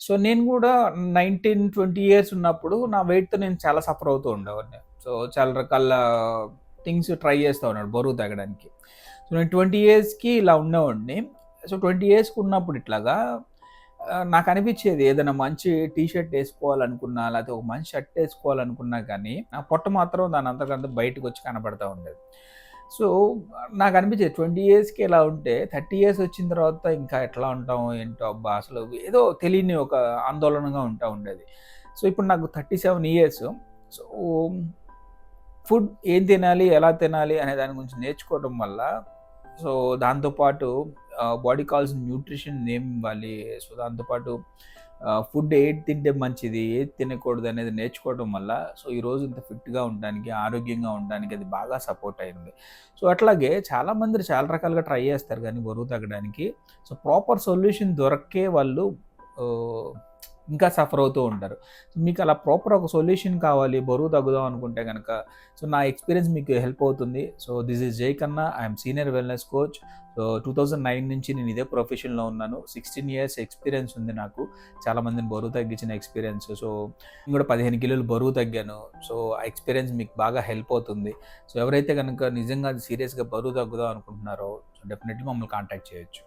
So నేను కూడా nineteen twenty years ఉన్నప్పుడు నా వెయిట్తో నేను చాలా సఫర్ అవుతూ ఉండేవాడిని. సో చాలా రకాల థింగ్స్ ట్రై చేస్తూ ఉన్నాడు బరువు తగ్గడానికి. సో నేను ట్వంటీ ఇయర్స్కి ఇలా ఉండేవాడిని. సో ట్వంటీ ఇయర్స్కి ఉన్నప్పుడు ఇట్లాగా నాకు అనిపించేది ఏదైనా మంచి టీ షర్ట్ వేసుకోవాలనుకున్నా లేకపోతే ఒక మంచి షర్ట్ వేసుకోవాలనుకున్నా కానీ నా పొట్ట మాత్రం దాని అంతకంత బయటకు వచ్చి కనబడతా ఉండేది. సో నాకు అనిపించేది ట్వంటీ ఇయర్స్కి ఎలా ఉంటే థర్టీ ఇయర్స్ వచ్చిన తర్వాత ఇంకా ఎట్లా ఉంటాం ఏంటో అబ్బా అసలు ఏదో తెలియని ఒక ఆందోళనగా ఉంటా ఉండేది. సో ఇప్పుడు నాకు thirty seven years. So food ఏం తినాలి ఎలా తినాలి అనే దాని గురించి నేర్చుకోవడం వల్ల సో దాంతోపాటు బాడీ కావాల్సిన న్యూట్రిషన్ ఏం ఇవ్వాలి. సో దాంతోపాటు ఫుడ్ ఏది తింటే మంచిది ఏది తినకూడదు అనేది నేర్చుకోవడం వల్ల సో ఈరోజు ఇంత ఫిట్గా ఉండడానికి ఆరోగ్యంగా ఉండడానికి అది బాగా సపోర్ట్ అయింది. సో అట్లాగే చాలామంది చాలా రకాలుగా ట్రై చేస్తారు కానీ బరువు తగ్గడానికి. సో ప్రాపర్ సొల్యూషన్ దొరకే వాళ్ళు ఇంకా సఫర్ అవుతూ ఉంటారు. సో మీకు అలా ప్రాపర్ ఒక సొల్యూషన్ కావాలి బరువు తగ్గుదాం అనుకుంటే కనుక సో నా ఎక్స్పీరియన్స్ మీకు హెల్ప్ అవుతుంది. So this is Jai Kanna I'm senior wellness coach so two thousand nine నుంచి నేను ఇదే ప్రొఫెషన్లో ఉన్నాను. సిక్స్టీన్ ఇయర్స్ ఎక్స్పీరియన్స్ ఉంది నాకు. చాలామందిని బరువు తగ్గించిన ఎక్స్పీరియన్స్ సో నేను కూడా పదిహేను కిలోలు బరువు తగ్గాను. సో ఆ ఎక్స్పీరియన్స్ మీకు బాగా హెల్ప్ అవుతుంది. సో ఎవరైతే కనుక నిజంగా సీరియస్గా బరువు తగ్గుదాం అనుకుంటున్నారో సో డెఫినెట్లీ మమ్మల్ని కాంటాక్ట్ చేయొచ్చు.